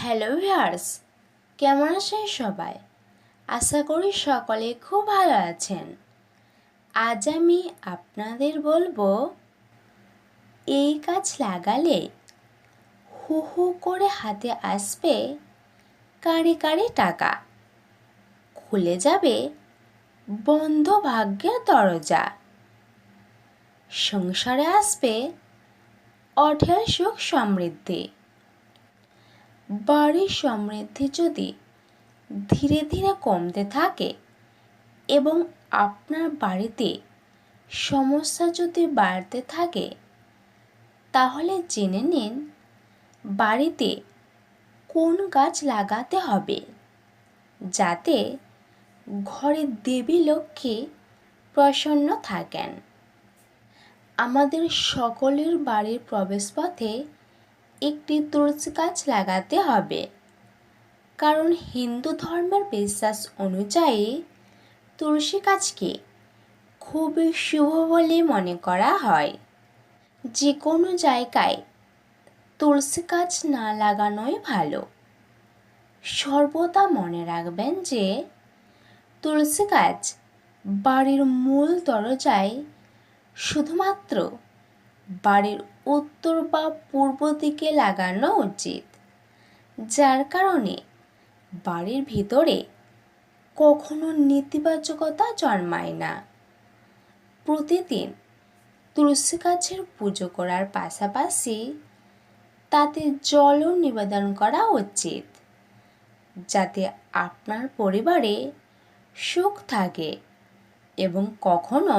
Hello viewers, কেমন আছেন সবাই? আশা করি সকলে খুব ভালো আছেন। আজ আমি আপনাদের বলব, এই গাছ লাগালে হু হু করে হাতে আসবে কারি কারি টাকা। খুলে যাবে বন্ধ ভাগ্যের দরজা। সংসারে আসবে অঢেল সুখ সমৃদ্ধি। বাড়ির সমৃদ্ধি যদি ধীরে ধীরে কমতে থাকে এবং আপনার বাড়িতে সমস্যা যদি বাড়তে থাকে, তাহলে জেনে নিন বাড়িতে কোন গাছ লাগাতে হবে যাতে ঘরে দেবী লক্ষ্মী প্রসন্ন থাকেন। আমাদের সকলের বাড়ির প্রবেশপথে একটি তুলসী গাছ লাগাতে হবে। কারণ হিন্দু ধর্মের বিশ্বাস অনুযায়ী তুলসী গাছকে খুবই শুভ বলে মনে করা হয়। যে কোনো জায়গায় তুলসী গাছ না লাগানোই ভালো। সর্বদা মনে রাখবেন যে তুলসী গাছ বাড়ির মূল দরজায় শুধুমাত্র বাড়ির উত্তর বা পূর্ব দিকে লাগানো উচিত। যার কারণে বাড়ির ভিতরে কখনো নেতিবাচকতা জন্মায় না। প্রতিদিন তুলসী গাছের পুজো করার পাশাপাশি তাতে জলও নিবেদন করা উচিত, যাতে আপনার পরিবারে সুখ থাকে এবং কখনো